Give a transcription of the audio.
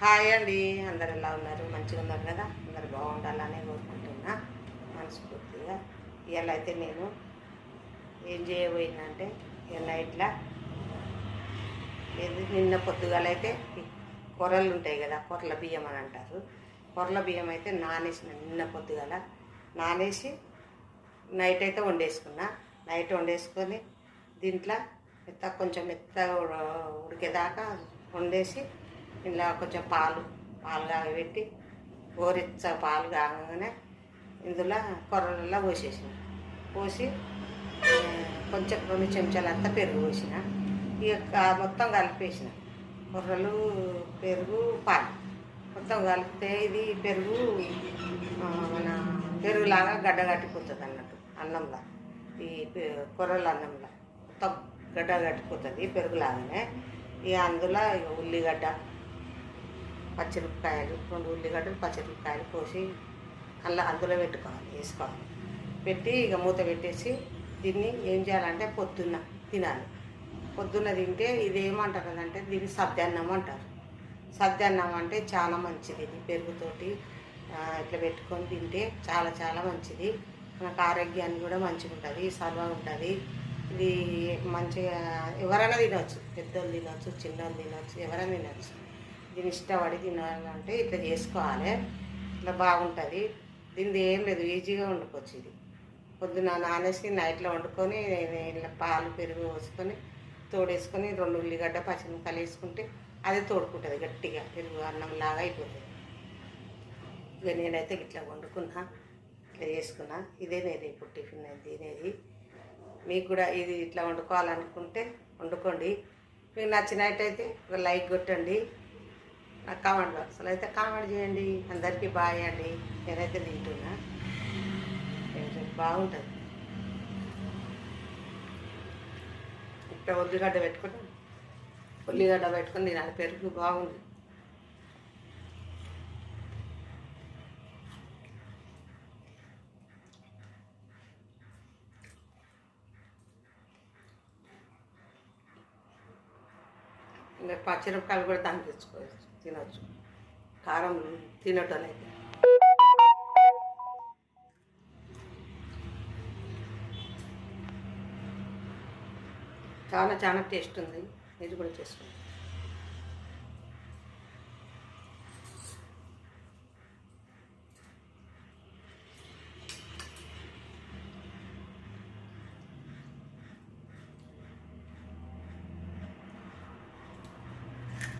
Hi అండి. అందరు ఎలా ఉన్నారు? మంచిగా ఉన్నారు కదా? అందరు బాగుండాలని కోరుకుంటున్నా మనస్ఫూర్తిగా. ఇవాళ అయితే నేను ఏం చేయబోయిందంటే ఇక ఇట్లా ఏది నిన్న పొద్దుగాలైతే కొరలు కొర్రలు ఉంటాయి కదా కొరల బియ్యం అని అంటారు. కొరల బియ్యం అయితే నానేసిన నిన్న పొద్దుగాల నానేసి నైట్ అయితే వండేసుకున్నా. నైట్ వండేసుకొని దీంట్లో మెత్త కొంచెం మెత్తగా ఉడికేదాకా వండేసి ఇలా కొంచెం పాలు పాలు కాగబెట్టి గోరెచ్చ పాలు కాగానే ఇందులో కొర్రలలో పోసేసిన. పోసి కొంచెం రెండు చెంచాలంతా పెరుగు పోసిన. ఇక మొత్తం కలిపేసిన. కొర్రలు పెరుగు పాలు. మొత్తం కలిపితే ఇది పెరుగు మన పెరుగులాగా గడ్డ కట్టిపోతుంది అన్నట్టు అన్నంలా. ఈ కొర్రల అన్నంలా. మొత్తం గడ్డ కట్టిపోతుంది పెరుగులాగానే. ఇక అందులో ఇక ఉల్లిగడ్డ పచ్చిమిరపకాయలు రెండు ఉల్లిగడ్డలు పచ్చిమిరపకాయలు కోసి అలా అందులో పెట్టుకోవాలి వేసుకోవాలి. పెట్టి ఇక మూత పెట్టేసి దీన్ని ఏం చేయాలంటే పొద్దున్న తినాలి. పొద్దున్న తింటే ఇది ఏమంటారు అంటే దీన్ని సద్యాన్నం అంటారు. సద్యాన్నం అంటే చాలా మంచిది. ఇది పెరుగుతోటి ఇట్లా పెట్టుకొని తింటే చాలా చాలా మంచిది. మనకు ఆరోగ్యానికి కూడా మంచిగా ఉంటుంది సర్వ ఉంటుంది. ఇది మంచిగా ఎవరైనా తినవచ్చు పెద్దోళ్ళు తినవచ్చు చిన్నోళ్ళు తినవచ్చు ఎవరైనా తినవచ్చు దీన్ని ఇష్టపడి తినాలంటే ఇట్లా చేసుకోవాలి. ఇట్లా బాగుంటుంది. దీనిది ఏం లేదు ఈజీగా వండుకోవచ్చు ఇది. పొద్దున నానేసి నైట్లో వండుకొని ఇట్లా పాలు పెరుగు పోసుకొని తోడేసుకొని రెండు ఉల్లిగడ్డ పచ్చిమిరపకాయలు వేసుకుంటే అది తోడుకుంటుంది గట్టిగా. పెరుగు అన్నం లాగా అయిపోతుంది. ఇక నేనైతే ఇట్లా వండుకున్నా ఇట్లా చేసుకున్నా. ఇదే నేను ఇప్పుడు టిఫిన్ నేను తినేది మీకు కూడా ఇది ఇట్లా వండుకోవాలనుకుంటే వండుకోండి. మీకు నచ్చినట్టయితే ఒక లైక్ కొట్టండి. నాకు కామెంట్ బాక్స్లో. అయితే కామెంట్ చేయండి అందరికీ బాయ్ అండి. నేనైతే తింటున్నా. బాగుంటుంది. ఇట్లా ఉల్లిగడ్డ పెట్టుకుని ఉల్లిగడ్డ పెట్టుకుని తినాలి పెరుగు బాగుంది. ఇంకా పచ్చిరపకాయలు కూడా దాన్ని తెచ్చుకోవచ్చు తినవచ్చు కారం తినటం అయితే చాలా చాలా టేస్ట్ ఉంది. మీరు కూడా చేసుకోండి.